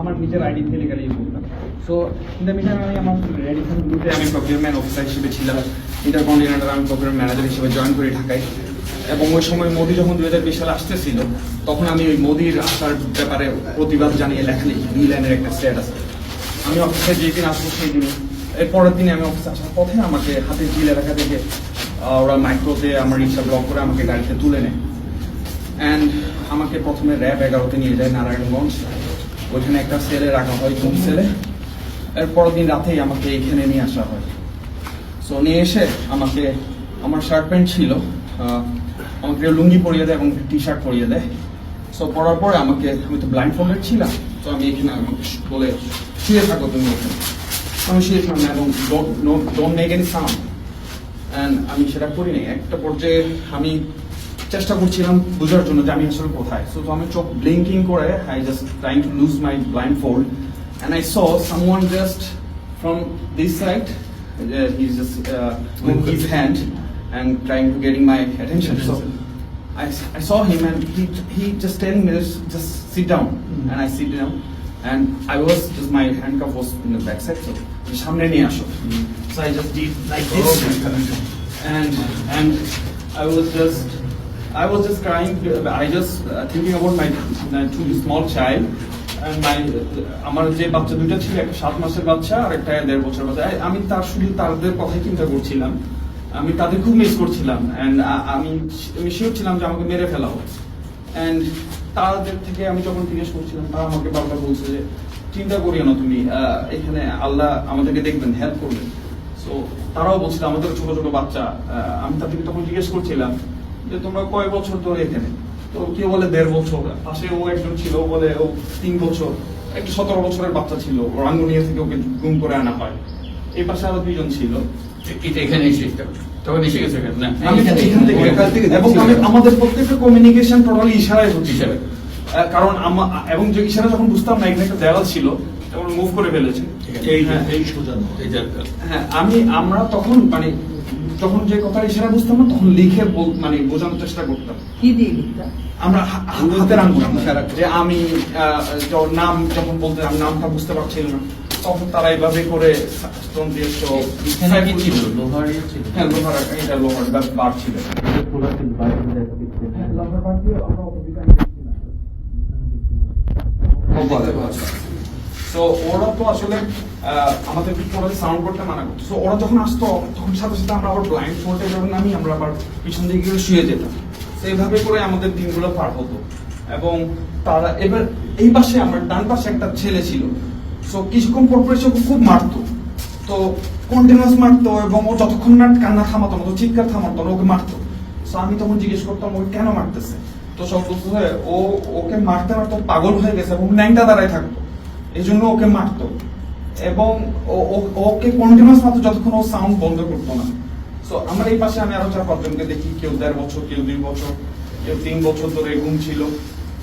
আমার নিজের আইডি থেকে লিগালি করতাম সো ইন দ্য মিটার আমি আমার রেডিসন গ্রুপে আমি প্রকিউরমেন্ট অফিসার হিসেবে ছিলাম। ইন্টারকন্টিনেন্টাল আমি প্রকিউরমেন্ট ম্যানেজার হিসেবে জয়েন করি ঢাকায়। এবং ওই সময় মোদি যখন দু হাজার বিশ সালে আসতেছিল, তখন আমি ওই মোদির আসার ব্যাপারে প্রতিবাদ জানিয়ে লেখা লিখি দুই লাইনের একটা স্ট্যাটাস আমি অফিসে যেই দিন আসব সেই দিন এর পরের দিনে আমি অফিসে আসার পথে আমাকে হাতে জিল এলাকা থেকে ওরা মাইক্রোতে আমার রিক্সা ব্লক করে আমাকে গাড়িতে তুলে নেয়। অ্যান্ড আমাকে প্রথমে র্যাব এগারোতে নিয়ে যায় নারায়ণগঞ্জ। ওইখানে একটা সেলে রাখা হয় ঘুম সেলে? এর পরের দিন রাতেই আমাকে এখানে নিয়ে আসা হয়। সো নিয়ে এসে আমাকে, আমার শার্ট প্যান্ট ছিল আমাকে লুঙ্গি পরিয়ে দেয় এবং টি শার্ট পরিয়ে দেয়। সো পরার পরে আমাকে, আমি তো ব্লাইন্ড ফোল্ডেড ছিলাম, তো আমি এখানে আমাকে বলে, শুয়ে থাকো তুমি এখানে। আমি শুয়েছিলাম না এবং don't make any sound and আমি সেটা করি নাই একটা পর্যায়ে আমি চেষ্টা করছিলাম বোঝার জন্য যে আমি আসলে কোথায় সো তো আমি চোখ ব্লিঙ্কিং করে I just trying to lose my blindfold and I saw someone just from this side just uh, with his hand and trying to getting my attention so I, I saw him and he he just telling me just sit down and I sit down and I was just my handcuff was in the back side so সামনে নিয়ে আসো so I just did like this and and I was just I was just crying I just uh, thinking about my uh, two small child my আমার যে বাচ্চা দুটো ছিল একটা সাত মাসের বাচ্চা আর একটা দেড় বছর বাচ্চা। আমি তার শুধু তাদের কথাই চিন্তা করছিলাম। আমি তাদের খুব মিস করছিলাম। এন্ড আমি আমি শিওর ছিলাম যে আমাকে মেরে ফেলা হবে এন্ড তাদের থেকে আমি যখন জিজ্ঞেস করছিলাম তারা আমাকে বারবার বলছে যে চিন্তা করিও না তুমি এখানে আল্লাহ আমাদেরকে দেখবেন হেল্প করবেন। সো তারাও বলছিল আমাদের ছোট ছোট বাচ্চা। আমি তাদেরকে তখন জিজ্ঞেস করছিলাম যে তোমরা কয় বছর ধরে এখানে? তো কেউ বলে দেড় বছর? পাশে ও একজন ছিল ও বলে ও তিন বছর। একটা সতেরো বছরের বাচ্চা ছিল। রাঙ্গুনিয়া থেকে ওকে গুম করে আনা হয়। এই পাশে আরও দুইজন ছিল। এটা এখানে এসে তখন গেছে না? এবং আমাদের প্রত্যেকটা কমিউনিকেশন টোটালি ইশারায় হচ্ছে। ইশারায়। কারণ এবং যে ইশারা যখন বুঝতাম না এখানে একটা দেওয়াল ছিল তখন মুভ করে ফেলেছে। এই হ্যাঁ, এই হ্যাঁ আমি আমরা তখন মানে যখন যে কথা ইশারা বুঝতাম না তখন লিখে মানে বোঝানোর চেষ্টা করতাম। কি দিয়ে লিখতা আমরা হাতের আঙ্গুল যে আমি যখন নাম যখন বলতে নামটা বুঝতে পারছিলাম না তখন তারা এইভাবে করে স্টোন দিয়ে তো ছিল? লোহার ছিল? হ্যাঁ লোহার এটা লোহার বা- বার ছিল। হ্যাঁ, লোহার বার দিয়ে আমরা তো ওরা তো আসলে আমাদের টোটালি সাউন্ড করতে মানা করতো। সো ওরা যখন আসতো, তখন সাথে সাথে আমরা আবার ব্লাইন্ড ফোল্ডে যখন নামি, আমরা আবার পিছন দিকে গিয়ে শুয়ে যেতাম। তো করে আমাদের দিনগুলো পার হতো। এবং তারা, এবার এই পাশে আমার ডান পাশে একটা ছেলে ছিল। সো কিছুক্ষণ পর পর খুব মারতো। তো কন্টিনিউয়াস মারতো এবং ও যতক্ষণ না কান্না থামাতো না চিৎকার থামাতো না, ওকে মারতো। সো আমি তখন জিজ্ঞেস করতাম, ওকে কেন মারতেছে? তো সব বলতো ও, ওকে মারতে মারতে পাগল হয়ে গেছে এবং ন্যাংটা দাঁড়ায় থাকতো। এই জন্য ওকে মারতো। এবং ওকে কন্টিনিউয়াস মারতো যতক্ষণ ও সাউন্ড বন্ধ করতো না। সো আমার এই পাশে আমি আরও চার পাঁচজনকে দেখি কেউ দেড় বছর কেউ দুই বছর কেউ তিন বছর ধরে ঘুম ছিল।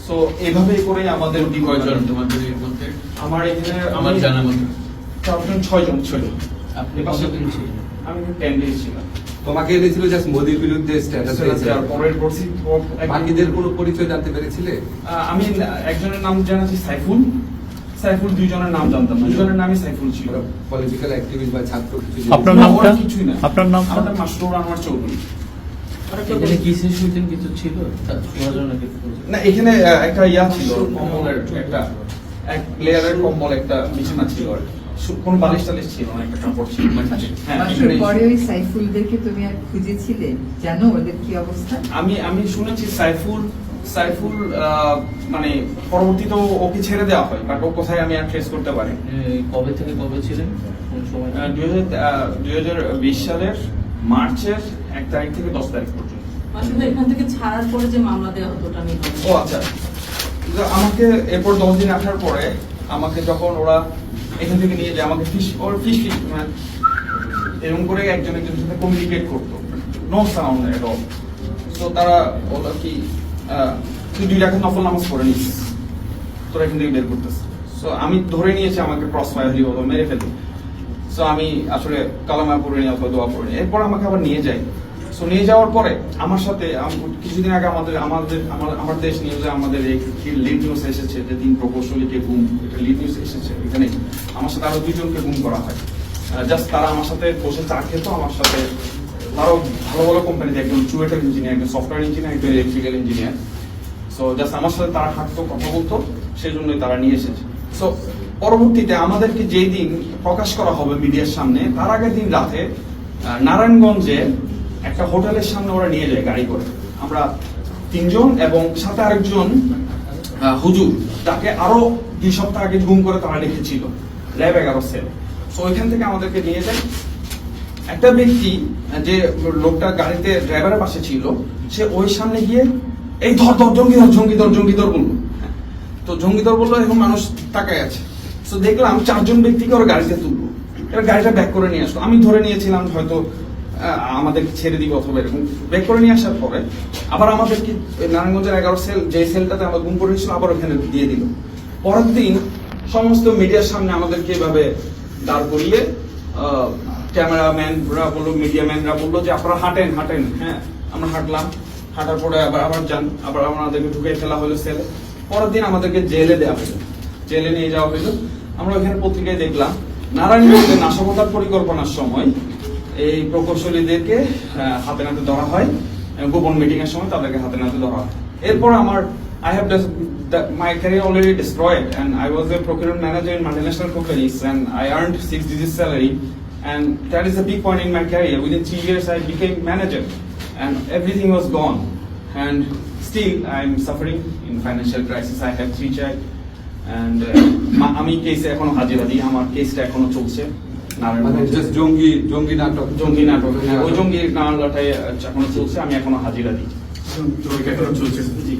সো এভাবেই করে আমাদের কয়জন তোমাদের মধ্যে? আমার এখানে আমার জানা মতো। চারজন ছয়জন ছিল। আপনি কতদিন ছিলেন? আমি টেন ডেজ ছিলাম। তোমাকে এনেছিল জাস্ট মোদির বিরুদ্ধে স্ট্যাটাস আর পরের পরশি বাকিদের কোনো পরিচয় জানতে পেরেছিলে? আহ, আমি একজনের নাম জানাচ্ছি সাইফুল। সাইফুল দুইজনের নাম জানতাম না। দুজনের নামই সাইফুল ছিল। পলিটিক্যাল অ্যাক্টিভিস্ট বা ছাত্র কিছু আপনার নামটা? ওরা কিছুই না। আপনার নাম আমাদের মাস্টার আনোয়ার চৌধুরী এখানে কিছু ছিল? তার সুভাজনকে না এখানে একটা ইয়া ছিল কম্বলের একটা এক লেয়ারের কম্বল একটা বিছানা ছিল আর কি। কোনো বালিশ টালিশ ছিল? না একটা কাপড় ছিল হ্যাঁ মাসুর পরে ওই সাইফুলদেরকে তুমি আর খুঁজেছিলে? জানো ওদের কি অবস্থা? আমি আমি শুনেছি সাইফুল সাইফুল মানে পরবর্তীতে ওকে ছেড়ে দেওয়া হয় বাট ও কোথায় আমি আর ট্রেস করতে পারি কবে থেকে কবে ছিলেন? কোন সময় দুই হাজার বিশ সালের মার্চের এক তারিখ থেকে দশ তারিখ পর্যন্ত। আসলে এখান থেকে ছাড়ার পরে যে মামলা দেওয়া হতো ওটা নিয়ে ও আচ্ছা। আমাকে এরপর দশ দিন আসার পরে আমাকে যখন ওরা এখান থেকে নিয়ে যায়, আমাকে ফিস ওর ফিস ফিশ মানে এরকম করে একজন একজনের সাথে কমিউনিকেট করতো। নো সাউন্ড এট অল তো তারা বলল কি তুই দুই রাখা নফল নামাজ পড়ে নিস। তোরা এখান থেকে বের করতেছে সো আমি ধরে নিয়েছি আমাকে ক্রস ফায়ার দিয়ে মেরে ফেলি। সো আমি আসলে কালামা পড়ে নিই অথবা দোয়া পড়ে নিই এরপর আমাকে আবার নিয়ে যায়। সো নিয়ে যাওয়ার পরে আমার সাথে কিছুদিন আগে আমাদের আমাদের, আমার- আমার দেশ নিউজে আমাদের লিড নিউজ এসেছে, যে তিন প্রকৌশলীকে গুম এটা লিড নিউজ এসেছে এখানে, আমার সাথে আরও দুজনকে গুম করা হয়। জাস্ট তারা আমার সাথে বসে চা খেতো, আমার সাথে, তারও ভালো ভালো কোম্পানিতে একজন চুয়েটার ইঞ্জিনিয়ার একজন সফটওয়্যার ইঞ্জিনিয়ার একজন ইলেকট্রিক্যাল ইঞ্জিনিয়ার সো জাস্ট আমার সাথে তারা হাঁটতো, কথা বলতো সেই জন্যই তারা নিয়ে এসেছে। সো পরবর্তীতে আমাদেরকে যেই দিন প্রকাশ করা হবে মিডিয়ার সামনে, তার আগের দিন রাতে নারায়ণগঞ্জে একটা হোটেলের সামনে ওরা নিয়ে যায় গাড়ি করে। আমরা তিনজন এবং সাথে আরেকজন হুজুর, তাকে আরও দুই সপ্তাহ আগে গুম করে তারা রেখেছিল র্যাব এগারো সেল। সো ওইখান থেকে আমাদেরকে নিয়ে যায়। একটা ব্যক্তি যে লোকটা গাড়িতে ড্রাইভারের পাশে ছিল, সে ওই সামনে গিয়ে, এই ধর ধর, জঙ্গি ধর জঙ্গি ধর জঙ্গি ধর বলল। তো জঙ্গি ধর বলল, এখন মানুষ তাকায় আছে। তো দেখলাম চারজন ব্যক্তিকে ওরা গাড়িতে তুললো। এবার গাড়িটা ব্যাক করে নিয়ে আসলো। আমি ধরে নিয়েছিলাম হয়তো আহ, আমাদেরকে ছেড়ে দিবে অথবা এরকম ব্যাক করে নিয়ে আসার পরে আবার আমাদেরকে নারায়ণগঞ্জের এগারো সেল যে সেলটাতে আমরা গুম করেছিল আবার ওখানে দিয়ে দিল। পরের দিন সমস্ত মিডিয়ার সামনে আমাদেরকে এভাবে দাঁড় করিয়ে ক্যামেরাম্যানরা বলল মিডিয়াম্যানরা বলল যে আপনারা হাঁটেন হাঁটেন হ্যাঁ আমরা হাঁটলাম। হাঁটার পরে আবার আবার যান আবার আমাদেরকে ঢুকে ফেলা হলো সেলে। পরের দিন আমাদেরকে জেলে দেওয়া হলো। জেলে নিয়ে যাওয়া হলো। আমরা ওখানে পত্রিকায় দেখলাম নারায়ণগঞ্জে নাশকতার পরিকল্পনার সময় এই প্রকৌশলীদেরকে হাতে নাতে ধরা হয় গোপন মিটিং এর সময় তাদেরকে হাতে নাতে ধরা হয়। এরপর আমার I have my career already destroyed and I was a procurement manager in multinational companies and I earn six digit salary and that is a big point in my career within three years I became manager and everything was gone and still I am suffering in financial crisis I have three চাই and আমি কেসে এখনও হাজির হাজি আমার কেসটা এখনও চলছে। মানে জাস্ট জঙ্গি জঙ্গি নাটক। জঙ্গি নাটক। হ্যাঁ, ওই জঙ্গি নাটকটাই এখনও চলছে আমি এখনও হাজিরা দিই। জি।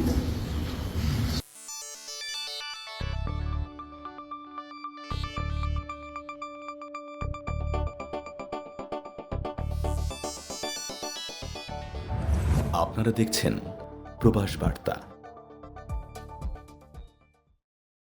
আপনারা দেখছেন প্রবাস বার্তা।